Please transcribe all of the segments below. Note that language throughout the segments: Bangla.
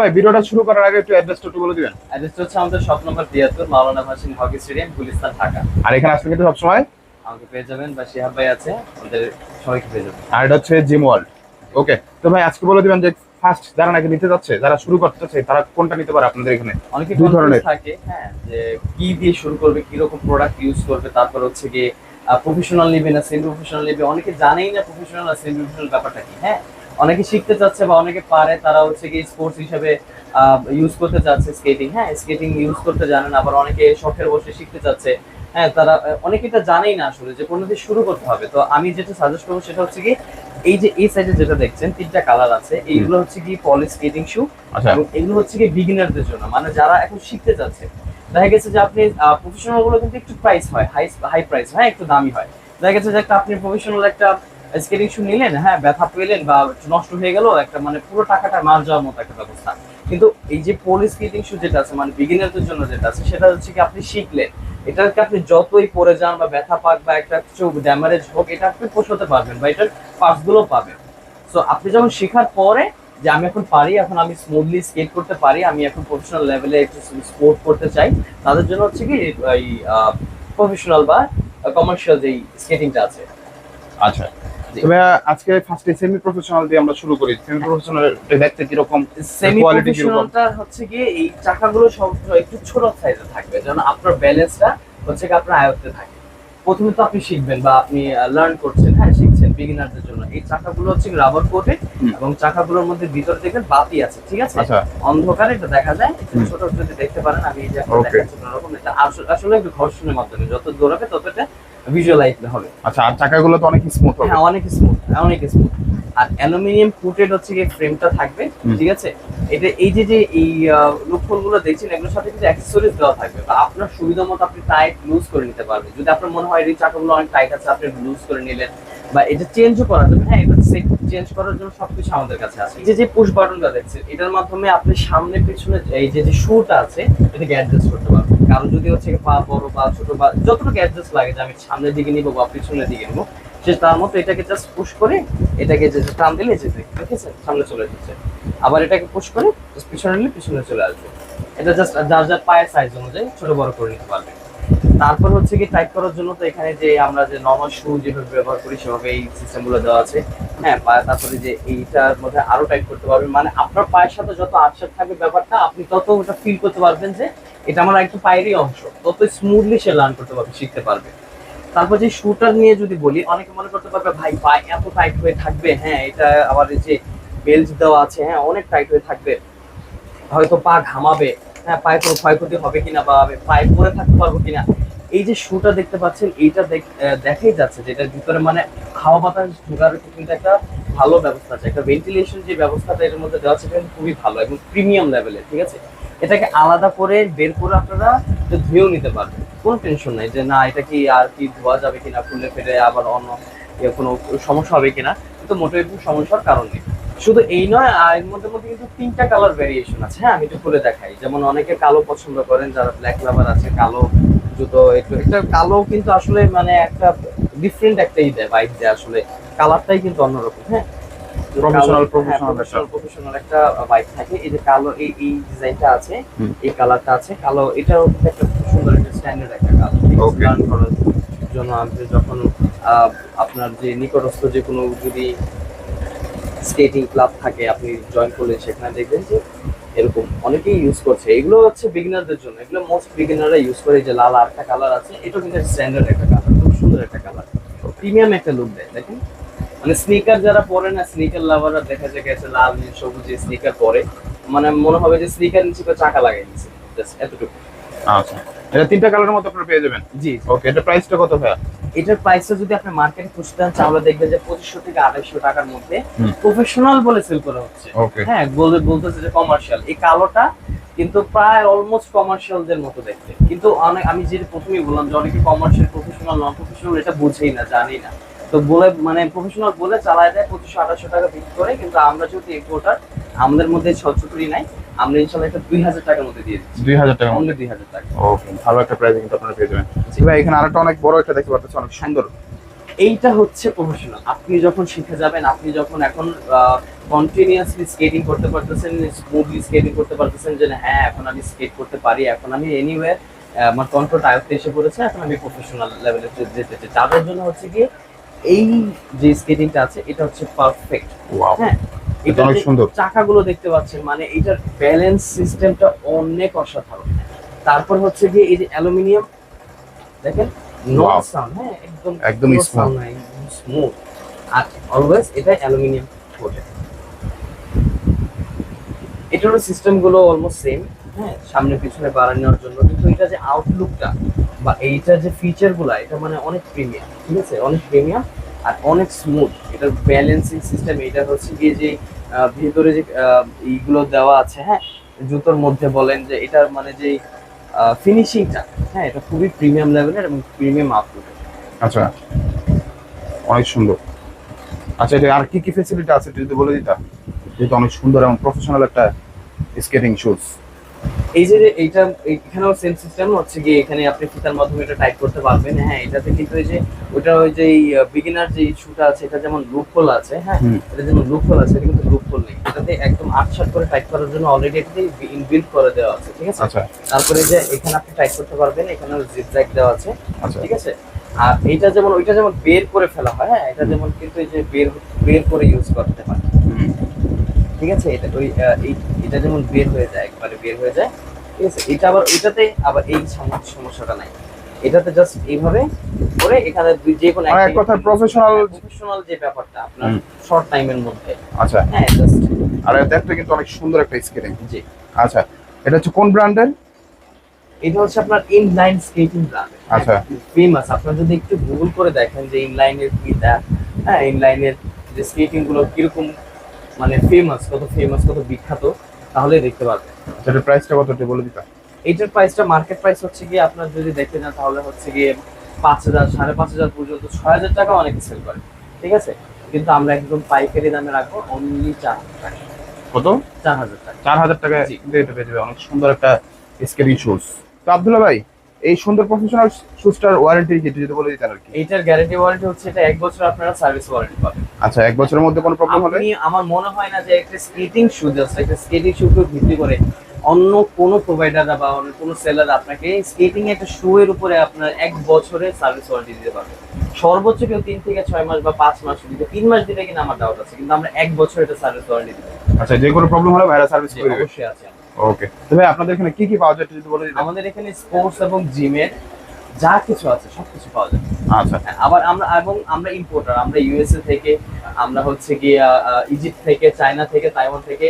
ভাই ভিডিওটা শুরু করার আগে একটু অ্যাড্রেসটা একটু বলে দিবেন। অ্যাড্রেসটা হচ্ছে আমাদের শপ নম্বর তিয়াত্তর মাওলানা ভাসিন হকি স্টেডিয়াম গুলিস্তান ঢাকা। আর এখানে আসলে কিন্তু সবসময়? আমাকে পেয়ে যাবেন বা শিহাব ভাই আছে আমাদের সবাইকে পেয়ে যাবেন। আর এটা হচ্ছে জিম ওয়ার্ল্ড ওকে তো ভাই আজকে বলে দিবেন যে ফার্স্ট যারা নাকি নিতে যাচ্ছে যারা শুরু করতে তারা কোনটা নিতে পারে আপনাদের এখানে? অনেকে দুই ধরনের। থাকে হ্যাঁ যে কি দিয়ে শুরু করবে কি রকম প্রোডাক্ট ইউজ করবে তারপর হচ্ছে গিয়ে প্রফেশনাল নেবে না সেমি প্রফেশনাল নেবে অনেকে জানেই না প্রফেশনাল আর সেমি প্রফেশনাল ব্যাপারটা কি হ্যাঁ? অনেকে শিখতে চাচ্ছে বা অনেকে পারে তারা হচ্ছে কি স্পোর্টস হিসেবে ইউজ করতে চাচ্ছে স্কেটিং হ্যাঁ স্কেটিং ইউজ করতে জানে না আবার অনেকে শখের বসে শিখতে চাচ্ছে। হ্যাঁ তারা অনেকে এটা জানেই না আসলে যে কোনো দিয়ে শুরু করতে হবে। তো আমি যেটা সাজেস্ট করব সেটা হচ্ছে কি এই যে এই সাইডে যেটা দেখছেন তিনটা কালার আছে। এইগুলো হচ্ছে কি পলি স্কেটিং শু এবং এগুলো হচ্ছে কি বিগিনারদের জন্য। মানে যারা এখন শিখতে চাচ্ছে। দেখা গেছে যে আপনি প্রফেশনালগুলো কিন্তু একটু প্রাইস হয় হাই হাই প্রাইস হ্যাঁ একটু দামি হয়। দেখা গেছে যে একটা আপনি প্রফেশনাল একটা স্কেটিং শু নিলেন হ্যাঁ ব্যথা পেলেন বা নষ্ট হয়ে গেল, একটা মানে পুরো টাকাটা মার যাওয়ার মতো একটা ব্যবস্থা। কিন্তু এই যে পলি স্কেটিং শু যেটা আছে মানে বিগিনারদের জন্য যেটা আছে, সেটা হচ্ছে কি আপনি শিখলেন। এটাকে আপনি যতই পরে যান বা ব্যথা পাক বা একটা কিছু ড্যামারেজ হোক, এটা আপনি পোষাতে পারবেন বা এটার পার্টসগুলো পাবেন। সো আপনি যখন শেখার পরে যে আমি এখন পারি, এখন আমি স্মুথলি স্কেট করতে পারি, আমি এখন প্রফেশনাল লেভেলে একটু স্পোর্ট করতে চাই, তাদের জন্য হচ্ছে কি, এই প্রফেশনাল বা কমার্শিয়াল যেই স্কেটিংটা আছে। আচ্ছা। তবে আজকে ফার্স্টে সেমি প্রফেশনাল দিয়ে আমরা শুরু করি। সেমি প্রফেশনাল দেখতে কীরকম? সেমি প্রফেশনালটা হচ্ছে গিয়ে এই চাকাগুলো সব একটু ছোট সাইজে থাকবে। যেন আপনার ব্যালেন্সটা হচ্ছে কি আপনার আয়ত্তে থাকে। প্রথমে তো আপনি শিখবেন বা আপনি লার্ন করছেন। হ্যাঁ শিখছেন বিগিনারদের জন্য। এই চাকাগুলো হচ্ছে রাবার হুম। এবং চাকাগুলোর মধ্যে ভিতরে দেখবেন বাতি আছে ঠিক আছে? আচ্ছা। অন্ধকারে এটা দেখা যায়। ছোট যদি দেখতে পারেন আমি এই যে. দেখাচ্ছি কোনোরকম এটা আসলে একটু ঘর্ষণের মাধ্যমে যত দৌড়াবে তত এটা ভিজুয়ালাইজ হবে। আচ্ছা আর চাকাগুলো তো অনেক স্মুথ হবে। হ্যাঁ অনেক স্মুথ অনেক স্মুথ আর অ্যালুমিনিয়াম কোটেড হচ্ছে যে ফ্রেমটা থাকবে ঠিক আছে? এটা এই যে যে এই লুপহোলগুলো দেখছেন এগুলোর সাথে কিছু অ্যাক্সেসরিজ দেওয়া থাকবে। বা আপনার সুবিধা মতো আপনি টাইট লুজ করে নিতে পারবেন। যদি আপনার মনে হয় এই চাকাগুলো অনেক টাইট আছে আপনি লুজ করে নিলেন। বা এটা চেঞ্জও করা যাবে হ্যাঁ এটা সেট চেঞ্জ করার জন্য সবকিছু আমাদের কাছে আছে। যে যে পুশ বাটনটা দেখছেন, এটার মাধ্যমে আপনি সামনে পিছনে এই যে যে শুটা আছে, এটাকে অ্যাডজাস্ট করতে পারবেন। কারণ যদি হচ্ছে পা বড় বা ছোট বা যতটুকু অ্যাডজাস্ট লাগে যে, আমি সামনের দিকে নিবো বা পিছনের দিকে নিবো, সে তার মতো এটাকে জাস্ট পুশ করে এটাকে যে টান দিলে যেতে দেখেছে সামনে চলে যাচ্ছে। আবার এটাকে পুশ করে পিছনে নিলে, পিছনে চলে আসবে। এটা জাস্ট যার যার পায়ের সাইজ অনুযায়ী ছোট বড় করে নিতে পারবে তারপর হচ্ছে কি টাইপ করার জন্য তো এখানে যে আমরা যে নর্মাল শু যেভাবে ব্যবহার করি, সেভাবে এই সিস্টেমগুলো দেওয়া আছে। হ্যাঁ তারপরে যে এইটার মধ্যে আরও টাইপ করতে পারবেন। মানে আপনার পায়ের সাথে যত আটসাট থাকবে ব্যাপারটা, আপনি তত ওটা ফিল করতে পারবেন যে এটা আমার একটু পায়েরই অংশ। তত স্মুথলি সে লার্ন করতে পারবে, শিখতে পারবে। তারপর যে শুটার নিয়ে যদি বলি, অনেকে মনে করতে পারবে, ভাই পায়ে এত টাইট হয়ে থাকবে। হ্যাঁ এটা আবার যে বেল্ট দেওয়া আছে হ্যাঁ অনেক টাইট হয়ে থাকবে। হয়তো পা ঘামাবে। পায়ে কোনো ক্ষয়ক্ষতি হবে কিনা বা পায়ে পরে থাকতে পারব কিনা, এই যে শুটা দেখতে পাচ্ছেন, এইটা দেখাই যাচ্ছে যেটার ভিতরে মানে হাওয়া বাতাস ঢোকার কিন্তু একটা ভালো ব্যবস্থা আছে। একটা ভেন্টিলেশন যে ব্যবস্থাটা এর মধ্যে দেওয়া আছে কিন্তু খুবই ভালো এবং প্রিমিয়াম লেভেলের ঠিক আছে? এটাকে আলাদা করে বের করে আপনারা ধুয়েও নিতে পারবেন, কোনো টেনশন নাই যে না, এটা কি আর কি ধোয়া যাবে কিনা খুললে ফেলে আবার অন্য কোনো সমস্যা হবে কিনা, কিন্তু মোটেই কোনো সমস্যার কারণ নেই। শুধু এই নয় আর এর মধ্যে মধ্যে কিন্তু তিনটা কালার ভেরিয়েশন আছে। হ্যাঁ আমি একটু খুলে দেখাই। যেমন অনেকে কালো পছন্দ করেন যারা ব্ল্যাক লাভার আছে কালো জুতো একটু এটা কালো কিন্তু আসলে মানে একটা ডিফারেন্ট একটা ই দেয় বাইক দেয় আসলে। কালারটাই কিন্তু অন্যরকম হ্যাঁ? Professional, professional প্রফেশনাল প্রফেশনাল একটা বাইক থাকে। এই যে কালো এই এই ডিজাইনটা আছে এই কালারটা আছে। কালো এটাও কিন্তু একটা সুন্দর একটা স্ট্যান্ডার্ড একটা কালার লার্ন করার জন্য আপনি যখন আহ, আপনার যে নিকটস্থ যে কোনো যদি স্কেটিং ক্লাব থাকে, আপনি জয়েন করলেন সেখানে দেখবেন যে এরকম অনেকেই ইউজ করছে। এগুলো হচ্ছে বিগিনারদের জন্য। এগুলো মোস্ট বিগিনাররা ইউজ করে যে লাল আরেকটা কালার আছে এটা কিন্তু স্ট্যান্ডার্ড একটা কালার খুব সুন্দর একটা কালার প্রিমিয়াম একটা লুক দেয়, দেখেন। মানে স্নিকার যারা পরে না স্নিকার লাভাররা দেখা যায় গেছে লাল, নীল, সবুজে স্নিকার পরে। মানে মনে হবে যে স্নিকার নিচে চাকা লাগাই দিচ্ছে জাস্ট এতটুকু। আচ্ছা। এটা তিনটা কালারের মতো আপনারা পেয়ে যাবেন। জি। ওকে এটা প্রাইসটা কত ভাইয়া? এটার প্রাইসটা যদি আপনি মার্কেটে খুঁজতে চান তাহলে দেখবেন যে পঁচিশশো থেকে আড়াইশো টাকার মধ্যে প্রফেশনাল বলে সেল করা হচ্ছে। ওকে হ্যাঁ বলতে বলতেছে যে কমার্শিয়াল এই কালোটা কিন্তু প্রায় অলমোস্ট কমার্শিয়ালদের মতো দেখতে। কিন্তু অনেক আমি যেটা প্রথমেই বললাম যে অনেকে কমার্শিয়াল প্রফেশনাল নন প্রফেশনাল এটা বুঝেই না জানি না। তো বলে মানে প্রফেশনাল বলে চালায় দেয় পঁচিশশো আঠাশশো টাকা বিক্রি করে কিন্তু আমরা যেহেতু এক্সপোর্টার আমাদের মধ্যে ছচুরি নাই। আমরা ইনশাল্লাহ এটা দুই হাজার টাকার মধ্যে দিয়ে দিচ্ছি। দুই হাজার টাকা অনলি দুই হাজার টাকা। ওকে ভালো একটা প্রাইস কিন্তু আপনারা পেয়ে যাবেন। জি। ভাই এখানে আরেকটা অনেক বড় একটা দেখতে পাচ্ছেন অনেক সুন্দর। এইটা হচ্ছে প্রফেশনাল আপনি যখন শিখে যাবেন আপনি যখন এখন কন্টিনিউয়াসলি স্কেটিং করতে পারতেছেন স্মুথলি স্কেটিং করতে পারতেছেন যে হ্যাঁ এখন আমি স্কেট করতে পারি এখন আমি এনিওয়ে আমার কন্ট্রোল আয়ত্তে এসে পড়েছে এখন আমি প্রফেশনাল লেভেলে যেতে চাই। তাদের জন্য হচ্ছে কি এই যে স্কেটিংটা আছে এটা হচ্ছে পারফেক্ট হ্যাঁ এটা অনেক সুন্দর। চাকাগুলো দেখতে পাচ্ছেন মানে এটার ব্যালেন্স সিস্টেমটা অনেক অসাধারণ। তারপর হচ্ছে যে এই যে অ্যালুমিনিয়াম দেখেন সাউন্ড হ্যাঁ একদম. স্মুথ আর অলওয়েজ এটা অ্যালুমিনিয়াম কোটেড এটারও সিস্টেমগুলো অলমোস্ট সেম হ্যাঁ সামনে পিছনে বাড়ানোর জন্য। কিন্তু এটা যে আউটলুকটা বা এইটার যে ফিচারগুলা এটা মানে অনেক প্রিমিয়াম ঠিক আছে? অনেক প্রিমিয়াম আর অনেক স্মুথ এটার ব্যালেন্সিং সিস্টেম এটা হচ্ছে গিয়ে যে ভিতরে যে আহ, এইগুলো দেওয়া আছে হ্যাঁ? জুতোর মধ্যে বলেন যে এটার মানে যে ফিনিশিংটা হ্যাঁ? এটা খুবই প্রিমিয়াম লেভেলের এবং প্রিমিয়াম আউটলুকের আচ্ছা। অনেক সুন্দর। আচ্ছা এটা আর কি কি ফেসিলিটি আছে যদি বলে দিতা? যেহেতু অনেক সুন্দর এবং প্রফেশনাল একটা স্কেটিং শুজ এই যে এইটা এই- এখানেও সেম সিস্টেম হচ্ছে গিয়ে এখানে আপনি ফিতার মাধ্যমে এটা টাইপ করতে পারবেন। হ্যাঁ এটাতে কিন্তু এই যে ওটা ওই যে বিগিনার যে ইস্যুটা আছে এটা যেমন লুপ হোল আছে হ্যাঁ এটা যেমন লুপ হোল আছে এটা কিন্তু লুপ হোল নেই। এটাতে একদম আটশাট করে টাইপ করার জন্য অলরেডি এটাতে ইনবিল্ট করে দেওয়া আছে ঠিক আছে? আচ্ছা। তারপরে যে এখানে আপনি টাইপ করতে পারবেন এখানে জিগজ্যাগ দেওয়া আছে আচ্ছা। ঠিক আছে? আর এইটা যেমন ওইটা যেমন বের করে ফেলা হয় হ্যাঁ এটা যেমন কিন্তু এই যে বের বের করে ইউজ করতে হয় হুম। ঠিক আছে? এটা ওই এটা যেমন বের হয়ে যায় একবারে বের হয়ে যায় ঠিক আছে? এটা আবার ওইটাতে আবার এই সম- সমস্যাটা নাই। এটাতে জাস্ট এইভাবে করে এখানে দুই- যে কোনো এক কথায় professional- প্রফেশনাল যে ব্যাপারটা আপনার শর্ট টাইমের মধ্যে। আচ্ছা। হ্যাঁ জাস্ট আর দেখতে কিন্তু অনেক সুন্দর একটা স্কেটিং জি। আচ্ছা এটা হচ্ছে কোন ব্র্যান্ডের? এটা হচ্ছে আপনার ইনলাইন স্কেটিং ব্র্যান্ড আচ্ছা। ফেমাস আপনারা যদি একটু গুগল করে দেখেন যে ইনলাইনের কি হ্যাঁ ইনলাইনের যে স্কেটিংগুলো কীরকম মানে ফেমাস কত ফেমাস কত বিখ্যাত তাহলে দেখতে পারবেন এটার প্রাইসটা কত একটু বলে দিতা এইটার প্রাইসটা মার্কেট প্রাইস হচ্ছে গিয়ে আপনার যদি দেখতে যান তাহলে হচ্ছে গিয়ে পাঁচ হাজার সাড়ে পাঁচ হাজার পর্যন্ত ছয় হাজার টাকা অনেকে সেল করে। ঠিক আছে? কিন্তু আমরা একদম পাইকারি দামে রাখব অনলি চার হাজার টাকা। কত? চার হাজার টাকা। চার হাজার টাকা পেয়ে যাবে। অনেক সুন্দর একটা স্কেটিং শুজ তো আব্দুল্লাহ ভাই এই সুন্দর প্রফেশনাল শুজটার ওয়ারেন্টি একটু যদি বলে দিতেন আর কি। এইটার গ্যারান্টি ওয়ারেন্টি হচ্ছে এটা এক বছর আপনারা সার্ভিস ওয়ারেন্টি পাবেন। আচ্ছা এক বছরের মধ্যে কোনো প্রবলেম আপনি আমার মনে হয় না যে একটা স্কেটিং শু জাস্ট একটা স্কেটিং শু কে ভিত্তি করে অন্য কোনো প্রোভাইডাররা বা অন্য কোনো সেলার আপনাকে স্কেটিং একটা শু এর উপরে আপনার এক বছরের সার্ভিস ওয়ারেন্টি দিতে পারবে। সর্বোচ্চ কেউ তিন থেকে ছয় মাস বা পাঁচ মাস দিতে তিন মাস দিলে কিনা আমার ডাউট আছে কিন্তু আমরা এক বছর এটা সার্ভিস ওয়ারেন্টি দিতে আচ্ছা যে কোনো প্রবলেম হলে ভাইরা সার্ভিস অবশ্যই আছে ওকে। তো আপনাদের এখানে কি কি পাওয়া যায় যদি বলে আমাদের এখানে স্পোর্টস এবং জিমের যা কিছু আছে সবকিছু পাওয়া যায়। আচ্ছা। হ্যাঁ, আবার আমরা এবং আমরা ইম্পোর্টার আমরা ইউএসএ থেকে আমরা হচ্ছে গিয়ে ইজিপ্ট থেকে চায়না থেকে তাইওয়ান থেকে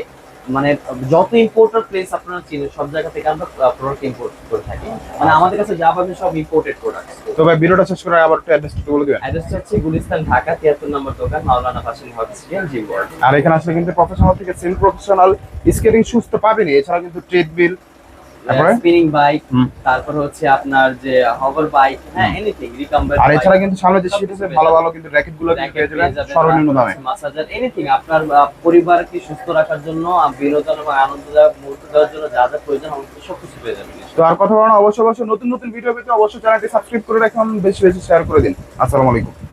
মানে যত ইম্পোর্টার প্লেস আপনারা চিনেন সব জায়গা থেকে আমরা প্রোডাক্ট ইম্পোর্ট করে থাকি। মানে আমাদের কাছে যা পাবেন সব ইম্পোর্টেড প্রোডাক্ট তো ভাই ভিডিওটা শেষ করে আবার একটু অ্যাড্রেস একটু বলে দিবেন? অ্যাড্রেসটা হচ্ছে গুলিস্তান ঢাকা তিয়াত্তর নম্বর দোকান মাওলানা পাশে হসপিটাল জি ওয়ার্ড আর এখানে আসলে কিন্তু প্রফেশনাল থেকে সেমি প্রফেশনাল স্কেটিং শুজ তো পাবেনই। এছাড়া কিন্তু ট্রেডমিল স্পিনিং বাইক তারপর হচ্ছে আপনার যে হভার বাইক হ্যাঁ এনিথিং রিকাম্বার আর এছাড়া কিন্তু সামনে যে শীট আছে ভালো ভালো কিন্তু র্যাকেটগুলো পেয়ে যাবেন সর্বনিম্ন দামে মাসাজার এনিথিং আপনার পরিবারকে সুস্থ রাখার জন্য বিনোদন এবং আনন্দদায়ক মুহূর্ত দেওয়ার জন্য যা যা প্রয়োজন পেয়ে যাবেন। তো আর কথা বলা অবশ্যই অবশ্যই নতুন নতুন ভিডিও পেতে অবশ্যই চ্যানেলটি সাবস্ক্রাইব করে রাখুন বেশি বেশি শেয়ার করে দিন। আসসালামু আলাইকুম।